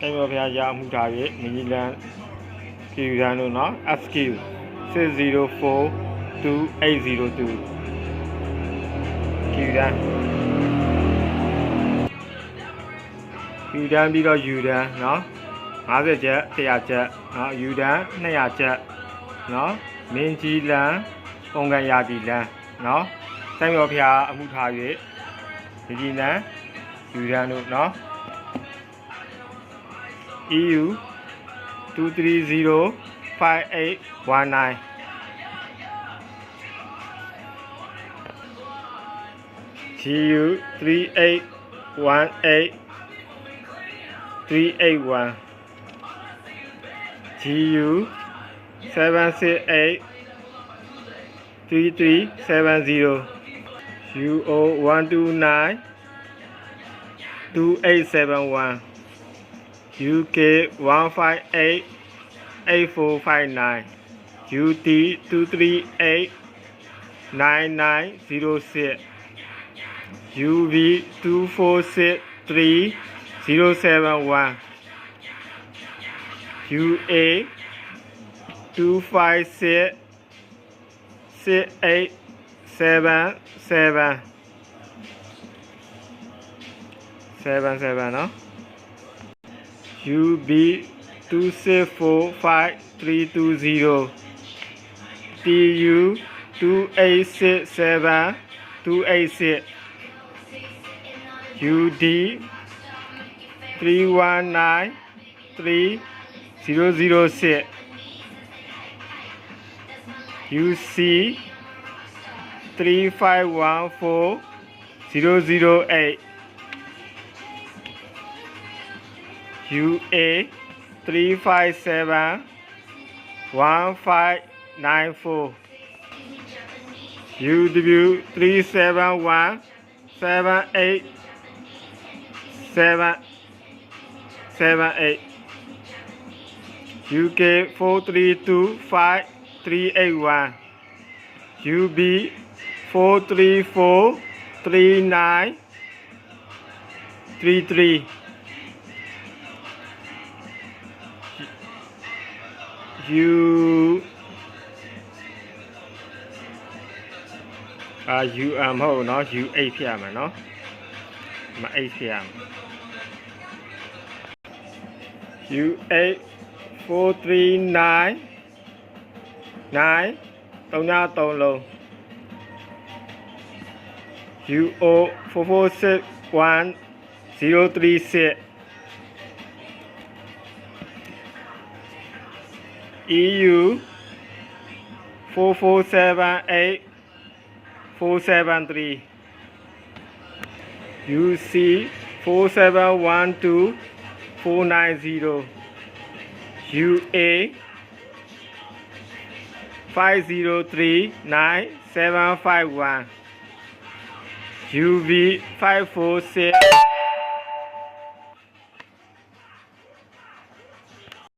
အဲ့တော့ဘုရားရမှုထား၍မကြီးလန်းပြည်ရန်တို့နော် SQ 604 2802ပြည်ရန်ပြည်ရန်ပြီးတော့ယူရန်နော်50ကျပ်100ကျပ်နော်ယူရန်200ကျပ်နော်မင်းကြီးလန်းပုံကန်ရာတီလန်းနော်စိုင်းတော်ဘုရားအမှုထား၍မကြီးလန်းယူရန်တို့နော် EU 2305819 GU 3818 381 GU 768 3370 UO 129 2871 U K one five eight eight four five nine U T two three eight nine nine zero six U V two four six three zero seven one U A two five six six eight seven seven. Seven seven no UB 2645320 TU 2867 286 UD 319 3006 UC 3514 UA 357 1594 UW 371 78 7 78 UK 432 5381 UB 434 39 33 you. À you à, am ho nó you a thiam mà nó. Mà a thiam you a, four, three, nine. Nine. Tàu nha tàu lồng you o, four four, six, one, zero, three, six. EU 4478 473 UC 4712 490 UA 503 9751 UV 546